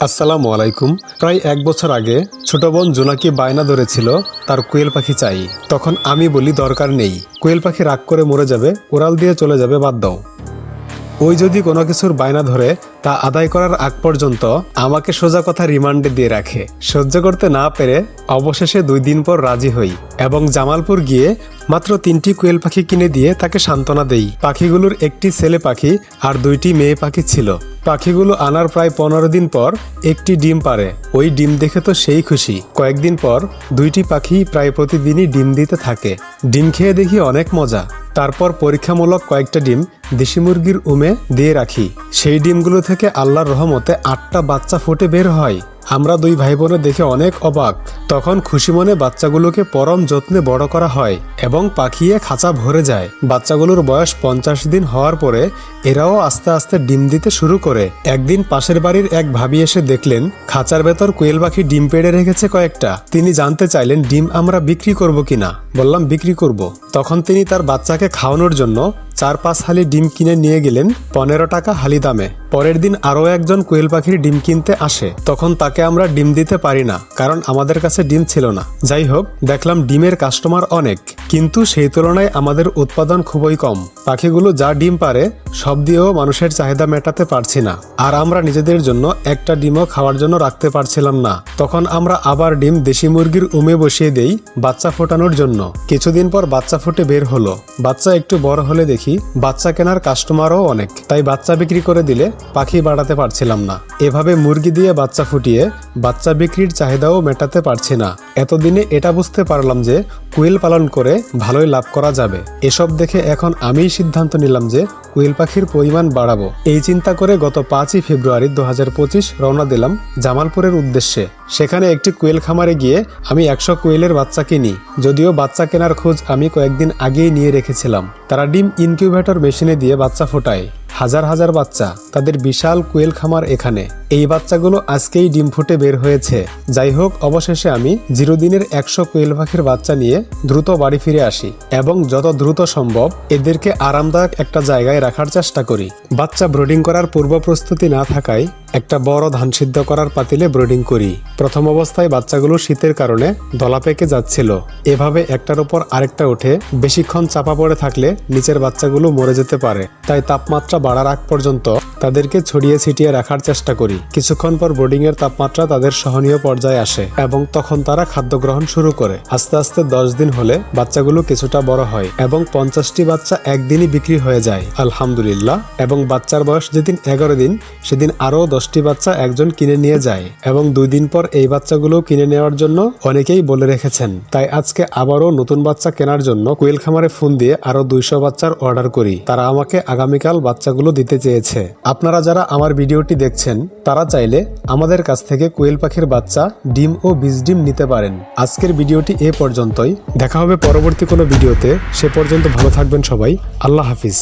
আসসালামু আলাইকুম। প্রায় এক বছর আগে ছোট বোন জোনাকি বায়না ধরেছিল তার কোয়েল পাখি চাই। তখন আমি বলি, দরকার নেই। কোয়েল পাখি রাগ করে মরে যাবে ওরাল দিয়ে চলে যাবে, বাদ দাও। ওই যদি কোনো কিছুর বায়না ধরে, তা আদায় করার আগ পর্যন্ত আমাকে সোজা কথা রিমান্ডে দিয়ে রাখে। সহ্য করতে না পেরে অবশেষে দুই দিন পর রাজি হই এবং জামালপুর গিয়ে মাত্র তিনটি কোয়েল পাখি কিনে দিয়ে তাকে সান্ত্বনা দেই। পাখিগুলোর একটি ছেলে পাখি আর দুইটি মেয়ে পাখি ছিল। পাখিগুলো আনার প্রায় পনেরো দিন পর একটি ডিম পারে ওই ডিম দেখে তো সেই খুশি। কয়েকদিন পর দুইটি পাখি প্রায় প্রতিদিনই ডিম দিতে থাকে। ডিম খেয়ে দেখি অনেক মজা। তারপর পরীক্ষামূলক কয়েকটা ডিম দেশি মুরগির উমে দিয়ে রাখি। সেই ডিমগুলো থেকে আল্লাহর রহমতে আটটা বাচ্চা ফুটে বের হয়। আমরা দুই ভাই বোনে দেখে অনেক অবাক। তখন খুশি মনে বাচ্চাগুলোকে পরম যত্নে বড় করা হয় এবং পাখিয়ে খাঁচা ভরে যায়। বাচ্চাগুলোর বয়স পঞ্চাশ দিন হওয়ার পরে এরাও আস্তে আস্তে ডিম দিতে শুরু করে। একদিন পাশের বাড়ির এক ভাবি এসে দেখলেন, খাঁচার ভেতর কোয়েল পাখি ডিম পেড়ে রেখেছে কয়েকটা। তিনি জানতে চাইলেন, ডিম আমরা বিক্রি করব কিনা? বললাম, বিক্রি করব। তখন তিনি তার বাচ্চাকে খাওয়ানোর জন্য চার পাঁচ হালি ডিম কিনে নিয়ে গেলেন পনেরো টাকা হালি দামে। পরের দিন আরও একজন কোয়েল পাখির ডিম কিনতে আসে। তখন তাকে আমরা ডিম দিতে পারি না, কারণ আমাদের কাছে ডিম ছিল না। যাই হোক, দেখলাম ডিমের কাস্টমার অনেক, কিন্তু সেই তুলনায় আমাদের উৎপাদন খুবই কম। পাখিগুলো যা ডিম পারে, সব দিয়েও মানুষের চাহিদা মেটাতে পারছি না। আর আমরা নিজেদের জন্য একটা ডিমও খাওয়ার জন্য রাখতে পারছিলাম না। তখন আমরা আবার ডিম দেশি মুরগির উমে বসিয়ে দেই বাচ্চা ফোটানোর জন্য। কিছুদিন পর বাচ্চা ফুটে বের হলো। বাচ্চা একটু বড় হলে দেখি বাচ্চা কেনার কাস্টমারও অনেক। তাই বাচ্চা বিক্রি করে দিলে পাখি বাড়াতে পারছিলাম না। এভাবে মুরগি দিয়ে বাচ্চা ফুটিয়ে বাচ্চা বিক্রির চাহিদাও মেটাতে পারছি না। এতদিনে এটা বুঝতে পারলাম যে কুয়েল পালন করে ভালোই লাভ করা যাবে। এসব দেখে এখন আমিই সিদ্ধান্ত নিলাম যে কুয়েল পাখির পরিমাণ বাড়াবো। এই চিন্তা করে গত পাঁচই ফেব্রুয়ারি দু হাজার পঁচিশ রওনা দিলাম জামালপুরের উদ্দেশ্যে। সেখানে একটি কোয়েল খামারে গিয়ে আমি একশো কোয়েলের বাচ্চা কিনি। যদিও বাচ্চা কেনার খোঁজ আমি কয়েকদিন আগেই নিয়ে রেখেছিলাম। তারা ডিম ইনকিউবেটর মেশিনে দিয়ে বাচ্চা ফোটায়। হাজার হাজার বাচ্চা তাদের বিশাল কোয়েল খামার এখানে। এই বাচ্চাগুলো আজকেই ডিম ফুটে বের হয়েছে। যাই হোক, অবশেষে আমি জিরো দিনের একশো কোয়েল পাখির বাচ্চা নিয়ে দ্রুত বাড়ি ফিরে আসি এবং যত দ্রুত সম্ভব এদেরকে আরামদায়ক একটা জায়গায় রাখার চেষ্টা করি। বাচ্চা ব্রোডিং করার পূর্ব প্রস্তুতি না থাকায় একটা বড় ধান সিদ্ধ করার পাতিলে ব্রোডিং করি। প্রথম অবস্থায় বাচ্চাগুলো শীতের কারণে দলা পেকে যাচ্ছিল। এভাবে একটার উপর আরেকটা উঠে বেশিক্ষণ চাপা পড়ে থাকলে নিচের বাচ্চাগুলো মরে যেতে পারে। তাই তাপমাত্রা বাড়ার আগ পর্যন্ত তাদেরকে ছড়িয়ে ছিটিয়ে রাখার চেষ্টা করি। কিছুক্ষণ পর ব্রোডিং এর তাপমাত্রা তাদের সহনীয় পর্যায়ে আসে এবং তখন তারা খাদ্য গ্রহণ শুরু করে। আস্তে আস্তে দশ দিন হলে বাচ্চাগুলো কিছুটা বড় হয় এবং পঞ্চাশটি বাচ্চা একদিনই বিক্রি হয়ে যায়, আলহামদুলিল্লাহ। এবং বাচ্চার বয়স যেদিন এগারো দিন, সেদিন আরও দশটি বাচ্চা একজন কিনে নিয়ে যায় এবং দুই দিন পর এই বাচ্চাগুলো কিনে নেওয়ার জন্য অনেকেই বলে রেখেছেন। তাই আজকে আবারও নতুন বাচ্চা কেনার জন্য কোয়েল খামারে ফোন দিয়ে আরও দুইশো বাচ্চার অর্ডার করি। তারা আমাকে আগামীকাল বাচ্চাগুলো দিতে চেয়েছে। আপনারা যারা আমার ভিডিওটি দেখছেন তারা চাইলে আমাদের কাছ থেকে কোয়েল পাখির বাচ্চা, ডিম ও বীজ ডিম নিতে পারেন। আজকের ভিডিওটি এ পর্যন্তই। দেখা হবে পরবর্তী কোনো ভিডিওতে। সে পর্যন্ত ভালো থাকবেন সবাই। আল্লাহ হাফিজ।